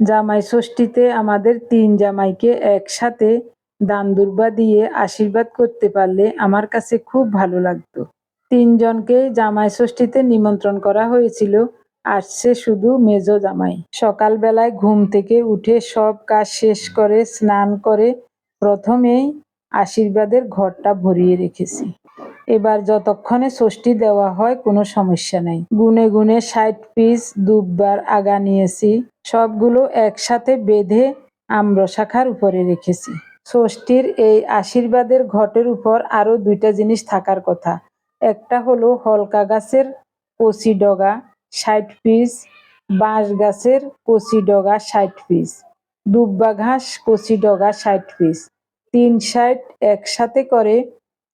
জামাই ষষ্ঠীতে আমাদের তিন জামাইকে একসাথে দান দুর্বা দিয়ে আশীর্বাদ করতে পারলে আমার কাছে খুব ভালো লাগতো। তিনজনকে জামাই ষষ্ঠীতে নিমন্ত্রণ করা হয়েছিল, আসছে শুধু মেজ জামাই। সকালবেলায় ঘুম থেকে উঠে সব কাজ শেষ করে, স্নান করে প্রথমেই আশীর্বাদের ঘরটা ভরিয়ে রেখেছি। এবার যতক্ষণে ষষ্ঠী দেওয়া হয়, কোনো সমস্যা নেই। গুনে গুনে ষাট পিস দুববার আগা নিয়েছি। সবগুলো একসাথে বেঁধে আম্রশাখার উপরে রেখেছি। ষষ্ঠীর এই আশীর্বাদের ঘটের উপর আরও দুইটা জিনিস থাকার কথা। একটা হলো হলকা গাছের কচি ডগা, ষাট পিস। বাঁশ গাছের কচি ডগা, ষাট পিস। দুব্বা ঘাস, কচি ডগা, ষাট পিস। তিন ষাট একসাথে করে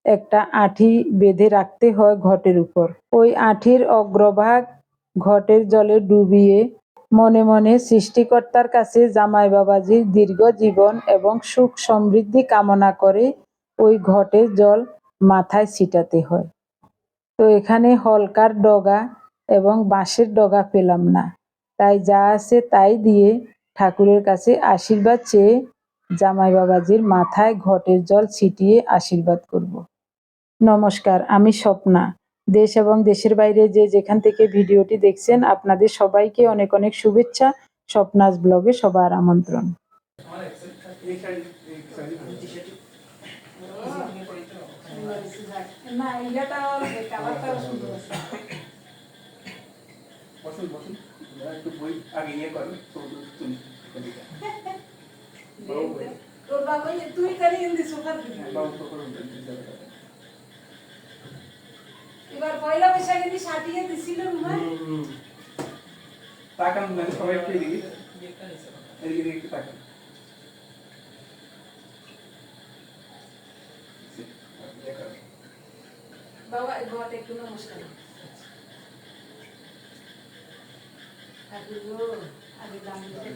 একটা আঠি বেঁধে রাখতে হয় ঘটের উপর। ওই আঠির অগ্রভাগ ঘটের জলে ডুবিয়ে মনে মনে সৃষ্টিকর্তার কাছে জামাই বাবাজির দীর্ঘ জীবন এবং সুখ সমৃদ্ধি কামনা করে ওই ঘটের জল মাথায় ছিটাতে হয়। তো এখানে হলকার ডগা এবং বাঁশের ডগা পেলাম না। তাই যা আছে তাই দিয়ে ঠাকুরের কাছে আশীর্বাদ চেয়ে জামাই বাবাজির মাথায় ঘটের জল ছিটিয়ে আশীর্বাদ করব। নমস্কার, আমি স্বপ্না। দেশ এবং দেশের বাইরে যে যেখান থেকে ভিডিওটি দেখছেন, আপনাদের সবাইকে অনেক অনেক শুভেচ্ছা। স্বপ্নাস ব্লগে সবার আমন্ত্রণ। না এবার পয়লা বৈশাখে দি সাটিয়ে দিছিল রুমা তাকান না সবাই একটু এদিকে এদিকে এদিকে একটু তাকান বাবা ঘট একটু নমস্কার ঠাকুর গো আগে দাম দিতে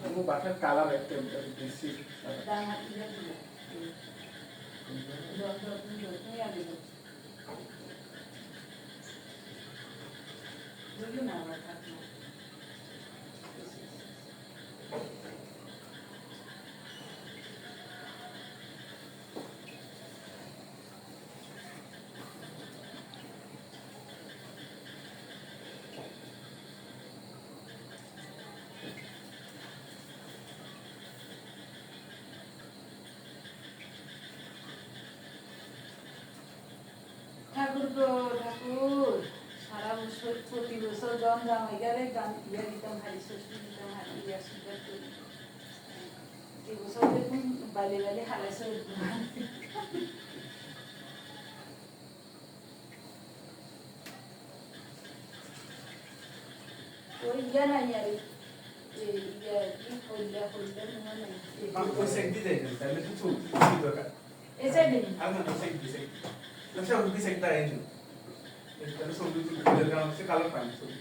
বাবু বাসার কালার একটা বেশি দাম হাতে দিয়ে দিল। জল জল তুমি জল তুমি আগে দাও। বুঝলি না আমার ঠাকুমা। ঠাকুর গো ঠাকুর সারা বছর প্রতি বছর জন জামাই গেলে গান ইয়া দিতাম হারি ষষ্ঠী দিতাম হারি ইয়া আশীর্বাদ করি এবছর দেখুন বালে বালে হারাইছে ওই ইয়া নাই আর ইয়া কি হইলা হইলা না নাই। ওই সেক তাহলে কিছু দরকার। এই সাইডে আর না সেক সেক লক্ষ্য করবি সেকটা এনে তাহলে ছবি তুলে কারণ সে কালার পাই ছবি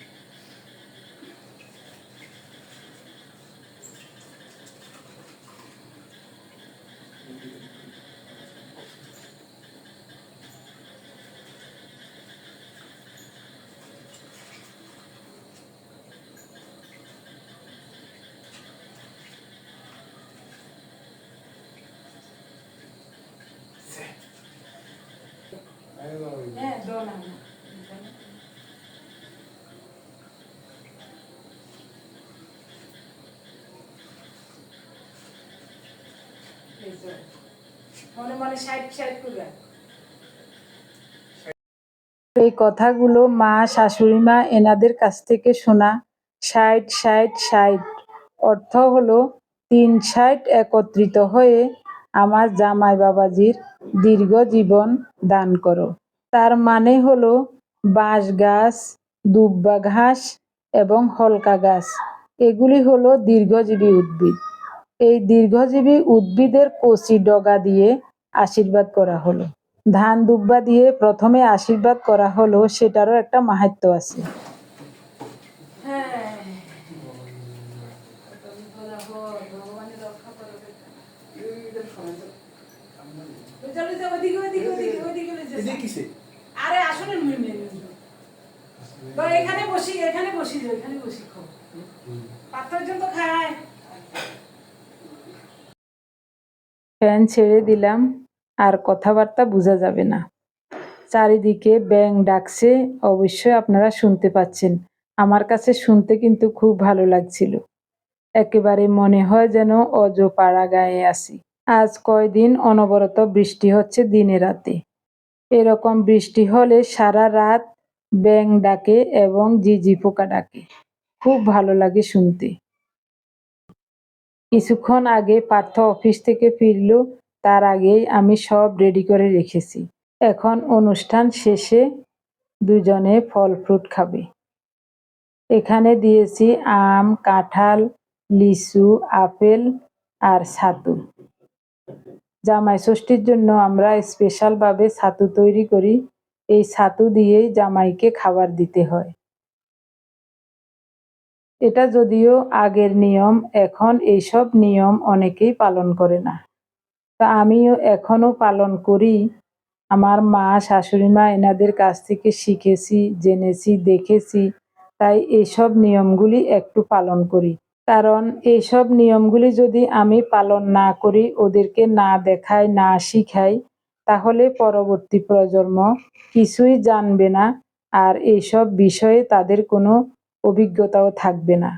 হ্যাঁ দাও না এই কথাগুলো মা, শাশুড়ি মা এনাদের কাছ থেকে শোনা। ষাট ষাট ষাট অর্থ হলো তিন ষাট একত্রিত হয়ে আমার জামাই বাবাজির দীর্ঘ জীবন দান করো। তার মানে হলো বাঁশ গাছ, দুব্বা ঘাস এবং হলকা গাছ। এগুলি হলো দীর্ঘজীবী উদ্ভিদ। এই দীর্ঘজীবী উদ্ভিদের কচি ডগা দিয়ে আশীর্বাদ করা হলো ধান দুব্বা দিয়ে প্রথমে আশীর্বাদ করা হলো সেটারও একটা মাহাত্ম আছে হ্যাঁ এখানে বসি এখানে বসি এখানে বসি খায় ফ্যান ছেড়ে দিলাম, আর কথাবার্তা বোঝা যাবে না। চারিদিকে ব্যাং ডাকছে, অবশ্যই আপনারা শুনতে পাচ্ছেন। আমার কাছে শুনতে কিন্তু খুব ভালো লাগছিল। একেবারে মনে হয় যেন অজ পাড়া গায়ে আসি আজ কয়দিন অনবরত বৃষ্টি হচ্ছে দিনে রাতে। এরকম বৃষ্টি হলে সারা রাত ব্যাং ডাকে এবং জিজি পোকা ডাকে। খুব ভালো লাগে শুনতে। কিছুক্ষণ আগে পার্থ অফিস থেকে ফিরল, তার আগেই আমি সব রেডি করে রেখেছি। এখন অনুষ্ঠান শেষে দুজনে ফল ফ্রুট খাবে। এখানে দিয়েছি আম, কাঁঠাল, লিচু, আপেল আর ছাতু। জামাই ষষ্ঠীর জন্য আমরা স্পেশালভাবে ছাতু তৈরি করি। এই ছাতু দিয়েই জামাইকে খাবার দিতে হয়। এটা যদিও আগের নিয়ম, এখন এইসব নিয়ম অনেকেই পালন করে না। তা আমিও এখনও পালন করি। আমার মা, শাশুড়ি মা এনাদের কাছ থেকে শিখেছি, জেনেছি, দেখেছি, তাই এইসব নিয়মগুলি একটু পালন করি। কারণ এইসব নিয়মগুলি যদি আমি পালন না করি, ওদেরকে না দেখাই, না শিখাই, তাহলে পরবর্তী প্রজন্ম কিছুই জানবে না। আর এইসব বিষয়ে তাদের কোনো অভিজ্ঞতাও থাকবে না।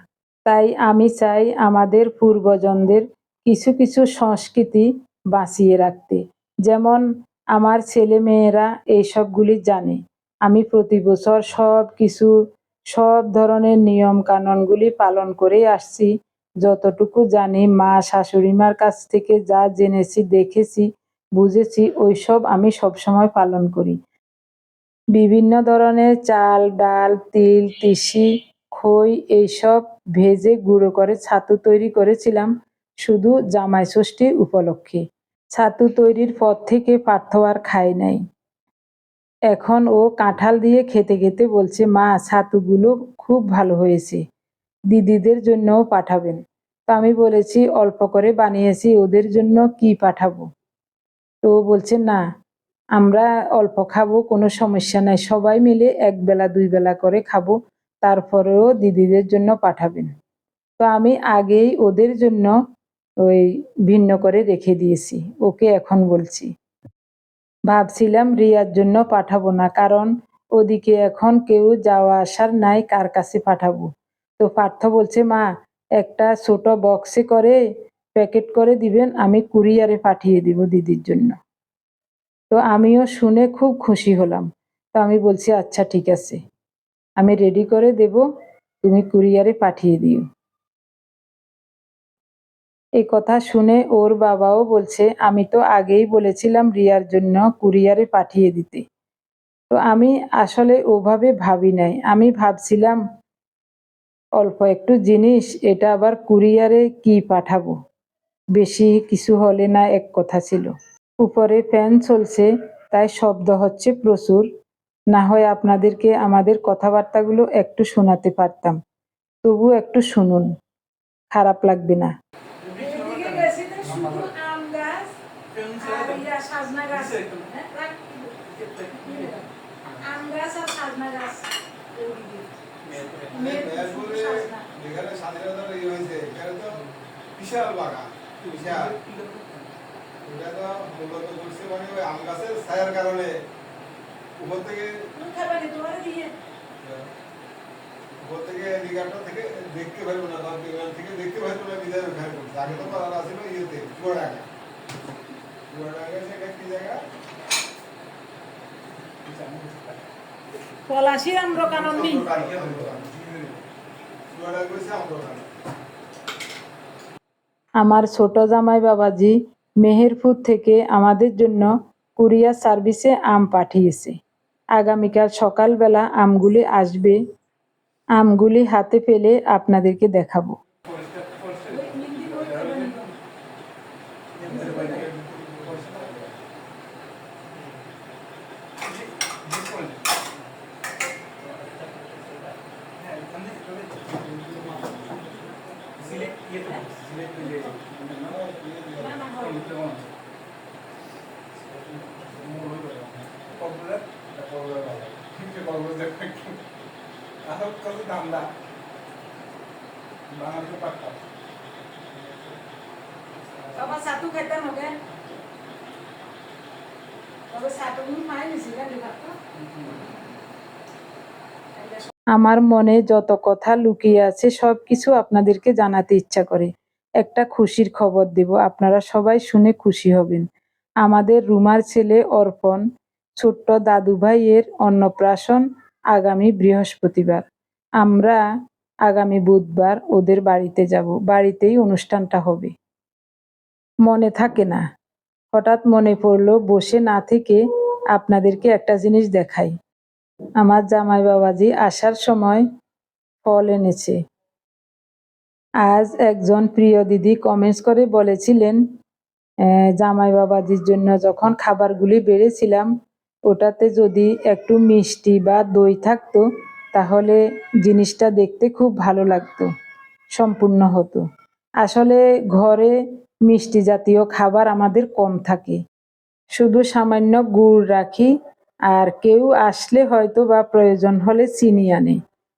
তাই আমি চাই আমাদের পূর্বজনদের কিছু কিছু সংস্কৃতি বাঁচিয়ে রাখতে। যেমন, আমার ছেলে মেয়েরা এইসবগুলি জানে। আমি প্রতি বছর সব কিছু, সব ধরনের নিয়ম কানুনগুলি পালন করে আসছি। যতটুকু জানি, মা, শাশুড়িমার কাছ থেকে যা জেনেছি, দেখেছি, বুঝেছি, ওইসব আমি সবসময় পালন করি। বিভিন্ন ধরনের চাল, ডাল, তিল, তিসি খই এইসব ভেজে গুঁড়ো করে ছাতু তৈরি করেছিলাম, শুধু জামাই ষষ্ঠী উপলক্ষে। ছাতু তৈরির পর থেকে পার্থ আর খায় নাই। এখন ও কাঁঠাল দিয়ে খেতে খেতে বলছে, মা, ছাতুগুলো খুব ভালো হয়েছে, দিদিদের জন্যও পাঠাবেন। তো আমি বলেছি, অল্প করে বানিয়েছি, ওদের জন্য কি পাঠাবো? তো বলছে, না, আমরা অল্প খাব, কোনো সমস্যা নাই, সবাই মিলে এক বেলা দুই বেলা করে খাব। তারপরেও দিদিদের জন্য পাঠাবেন। তো আমি আগেই ওদের জন্য ওই ভিন্ন করে রেখে দিয়েছি। ওকে এখন বলছি, ভাবছিলাম রিয়ার জন্য পাঠাবো না, কারণ ওদিকে এখন কেউ যাওয়া আসার নাই, কার কাছে পাঠাবো? তো পার্থ বলছে, মা, একটা ছোট বক্সে করে প্যাকেট করে দিবেন, আমি কুরিয়ারে পাঠিয়ে দিব দিদির জন্য। তো আমিও শুনে খুব খুশি হলাম। তো আমি বলছি আচ্ছা ঠিক আছে। আমি রেডি করে দেব, তুমি কুরিয়ারে পাঠিয়ে দিও। এই কথা শুনে ওর বাবাও বলছে, আমি তো আগেই বলেছিলাম রিয়ার জন্য কুরিয়ারে পাঠিয়ে দিতে। তো আমি আসলে ওভাবে ভাবি নাই। আমি ভাবছিলাম, অল্প একটু জিনিস, এটা আবার কুরিয়ারে কি পাঠাবো? বেশি কিছু হলে না এক কথা ছিল। উপরে ফ্যান চলছে, তাই শব্দ হচ্ছে প্রচুর। না হয় আপনাদেরকে আমাদের কথাবার্তাগুলো একটু শোনাতে পারতাম। তবু একটু শুনুন খারাপ লাগবে না। বিশাল বাগান বিশাল। এটা তো মূলত করছে মানে ওই আম গাছের ছায়ার কারণে। উপর থেকে তুমি খাবে না, তোমারে দিয়ে। উপর থেকে এদিকাটা থেকে দেখতে পারব না ধর বিমান থেকে দেখতে পারব না বিদায় ওখানে করছে আগে তো পাড়া ছিল ইয়েতে চুয়াডাঙ্গা চুয়াডাঙ্গা সেটা কি জায়গা? পলাশির আম্রকানন্দী। চুয়াডাঙ্গা হচ্ছে আম্রকানন্দ আমার ছোট জামাই বাবাজি মেহেরপুর থেকে আমাদের জন্য কুরিয়ার সার্ভিসে আম পাঠিয়েছে। আগামীকাল সকালবেলা আমগুলি আসবে। আমগুলি হাতে পেলে আপনাদেরকে দেখাবো পরিষ্কার পরিষ্কার ওই মিন্দি করে দেবে না। কিন্তু কলগজ দেখো একটু আসল বাঙালিকে পাঠা বাবা সাতু তবে সাতু মাই নিছি আমার মনে যত কথা লুকিয়ে আছে সবকিছু আপনাদেরকে জানাতে ইচ্ছা করে। একটা খুশির খবর দেব আপনারা সবাই শুনে খুশি হবেন। আমাদের রুমার ছেলে অর্পণ ছোট্ট দাদু ভাইয়ের অন্নপ্রাশন আগামী বৃহস্পতিবার। আমরা আগামী বুধবার ওদের বাড়িতে যাব। বাড়িতেই অনুষ্ঠানটা হবে। মনে থাকে না। হঠাৎ মনে পড়ল, বসে না থেকে আপনাদেরকে একটা জিনিস দেখাই। আমার জামাই বাবাজি আসার সময় ফল এনেছে। আজ একজন প্রিয় দিদি কমেন্টস করে বলেছিলেন জামাই বাবাজির জন্য যখন খাবারগুলি বেড়েছিলাম, ওটাতে যদি একটু মিষ্টি বা দই থাকতো তাহলে জিনিসটা দেখতে খুব ভালো লাগতো, সম্পূর্ণ হতো। আসলে ঘরে মিষ্টি জাতীয় খাবার আমাদের কম থাকে। শুধু সামান্য গুড় রাখি, আর কেউ আসলে হয়তো বা প্রয়োজন হলে চিনি আনে।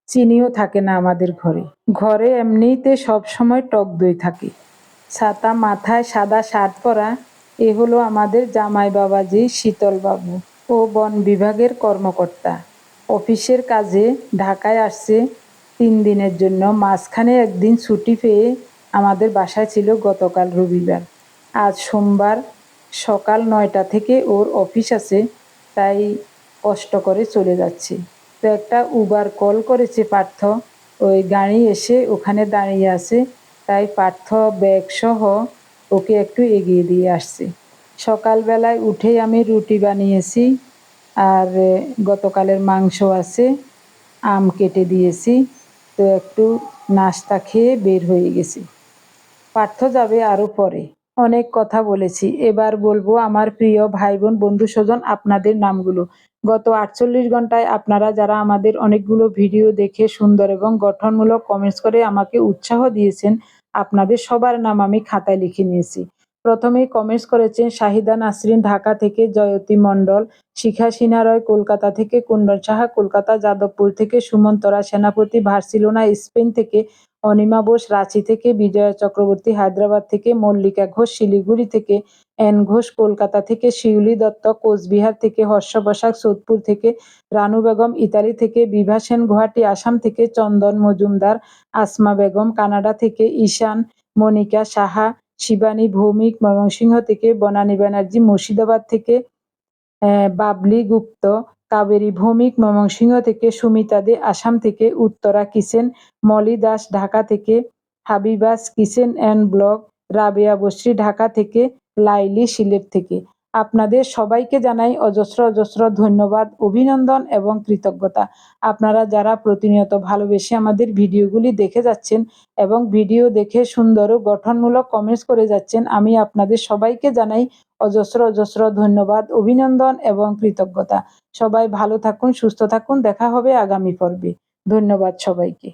চিনিও থাকে না আমাদের ঘরে। ঘরে এমনিতে সব সময় টক দই থাকে। ছাতা মাথায় সাদা শার্ট পরা, এ হলো আমাদের জামাই বাবাজি শীতল বাবু ও বন বিভাগের কর্মকর্তা। অফিসের কাজে ঢাকায় আসছে তিন দিনের জন্য। মাঝখানে একদিন ছুটি পেয়ে আমাদের বাসায় ছিল গতকাল রবিবার। আজ সোমবার সকাল নয়টা থেকে ওর অফিস আছে, তাই কষ্ট করে চলে যাচ্ছে। তো একটা উবার কল করেছে পার্থ। ওই গাড়ি এসে ওখানে দাঁড়িয়ে আছে, তাই পার্থ ব্যাগ সহ ওকে একটু এগিয়ে দিয়ে আসছে। সকালবেলায় উঠেই আমি রুটি বানিয়েছি আর গতকালের মাংস আছে, আম কেটে দিয়েছি, তো একটু নাস্তা খেয়ে বের হয়ে গেছি। পার্থ যাবে আরও পরে। অনেক কথা বলেছি। এবার বলব, আমার প্রিয় ভাই বোন বন্ধু স্বজন, আপনাদের নামগুলো। গত আটচল্লিশ ঘন্টায় আপনারা যারা আমাদের অনেকগুলো ভিডিও দেখে সুন্দর এবং গঠনমূলক কমেন্টস করে আমাকে উৎসাহ দিয়েছেন, আপনাদের সবার নাম আমি খাতায় লিখে নিয়েছি। প্রথমেই কমেন্টস করেছেন শাহিদা নাসরিন ঢাকা থেকে জয়তী মণ্ডল, শিখা সিনারয় কলকাতা থেকে কুণ্ডল সাহা, কলকাতা যাদবপুর থেকে সুমন্তরা সেনাপতি বার্সিলোনা স্পেন থেকে অনিমা বোস, রাঁচি থেকে বিজয়া চক্রবর্তী, হায়দ্রাবাদ থেকে মল্লিকা ঘোষ, শিলিগুড়ি থেকে এন ঘোষ, কলকাতা থেকে শিউলি দত্ত, কোচবিহার থেকে হর্ষ বসাক, সোদপুর থেকে রানু বেগম, ইতালি থেকে বিভা সেন গুয়াহাটি, আসাম থেকে চন্দন মজুমদার, আসমা বেগম, কানাডা থেকে ঈশান মনিকা সাহা শিবানী ভৌমিক ময়মনসিংহ থেকে বনানী ব্যানার্জি মুর্শিদাবাদ থেকে বাবলি গুপ্ত, কাবেরী ভৌমিক ময়মনসিংহ থেকে সুমিতা দে আসাম থেকে উত্তরা কিসেন মলি দাস ঢাকা থেকে Habiba's kitchen and blog, Rabeya Boshri Dhaka থেকে লাইলি সিলেট থেকে। আপনাদের সবাইকে জানাই অজস্র অজস্র ধন্যবাদ, অভিনন্দন এবং কৃতজ্ঞতা। আপনারা যারা প্রতিনিয়ত ভালোবেসে আমাদের ভিডিওগুলি দেখে যাচ্ছেন এবং ভিডিও দেখে সুন্দর ও গঠনমূলক কমেন্টস করে যাচ্ছেন, আমি আপনাদের সবাইকে জানাই অজস্র অজস্র ধন্যবাদ, অভিনন্দন এবং কৃতজ্ঞতা। সবাই ভালো থাকুন, সুস্থ থাকুন, দেখা হবে আগামী পর্বে। ধন্যবাদ সবাইকে।